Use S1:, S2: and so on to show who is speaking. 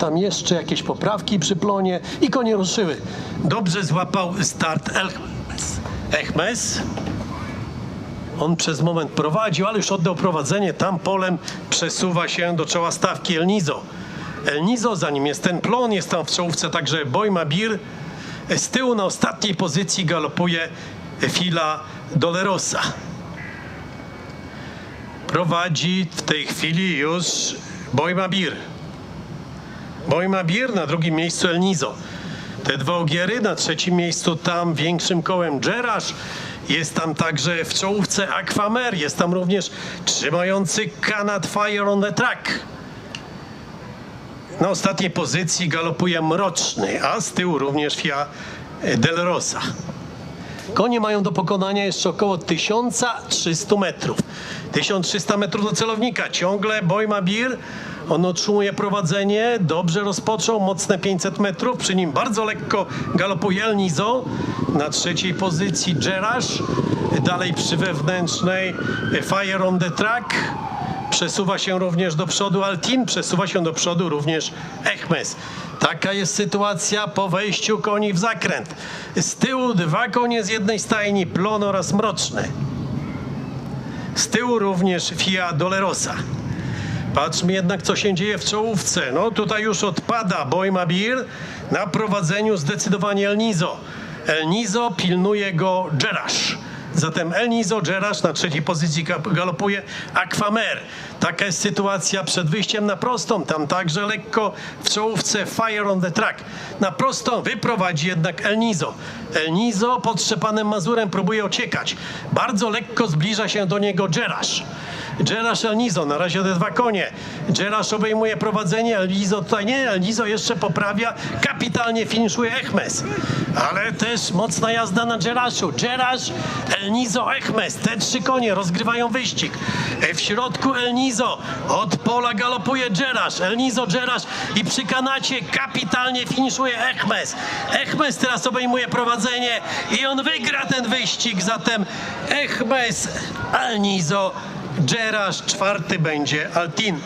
S1: Tam jeszcze jakieś poprawki przy plonie i konie ruszyły. Dobrze złapał start Echmes. Echmes. On przez moment prowadził, ale już oddał prowadzenie. Tam polem przesuwa się do czoła stawki El Nizo. El Nizo, zanim jest ten plon, jest tam w czołówce także Boymabir. Z tyłu na ostatniej pozycji galopuje Fila Dolerosa. Prowadzi w tej chwili już Boymabir. Boymabir na drugim miejscu El Nizo. Te dwa ogiery na trzecim miejscu tam większym kołem Jerash. Jest tam także w czołówce Aquamer. Jest tam również trzymający Canad Fire on the Track. Na ostatniej pozycji galopuje Mroczny, a z tyłu również Fia Del Rosa. Konie mają do pokonania jeszcze około 1300 metrów. 1300 metrów do celownika. Ciągle Boymabir. On otrzymuje prowadzenie, dobrze rozpoczął, mocne 500 metrów. Przy nim bardzo lekko galopuje El Nizo. Na trzeciej pozycji Jerash. Dalej przy wewnętrznej Fire on the Track. Przesuwa się również do przodu Altin, przesuwa się do przodu również Echmes. Taka jest sytuacja po wejściu koni w zakręt. Z tyłu dwa konie z jednej stajni, Plon oraz Mroczny. Z tyłu również Fia Dolerosa. Patrzmy jednak, co się dzieje w czołówce. No tutaj już odpada Boymabir. Na prowadzeniu zdecydowanie El Nizo. El Nizo pilnuje go Jerash. Zatem El Nizo, Jerash na trzeciej pozycji ga- galopuje Aquamer. Taka jest sytuacja przed wyjściem na prostą. Tam także lekko w czołówce Fire on the Track. Na prostą wyprowadzi jednak El Nizo. El Nizo pod Szczepanem Mazurem próbuje ociekać. Bardzo lekko zbliża się do niego Jerash. Jerash Elnizo, na razie te dwa konie. Jerash obejmuje prowadzenie, Elnizo tutaj nie, Elnizo jeszcze poprawia, kapitalnie finiszuje Echmes. Ale też mocna jazda na Jerashu. Jerash, Elnizo, Echmes, te trzy konie rozgrywają wyścig. E, W środku Elnizo, od pola galopuje Jerash, Elnizo, Jerash i przy kanacie kapitalnie finiszuje Echmes. Echmes teraz obejmuje prowadzenie i on wygra ten wyścig, zatem Echmes, Elnizo, Jerash, czwarty będzie Altin.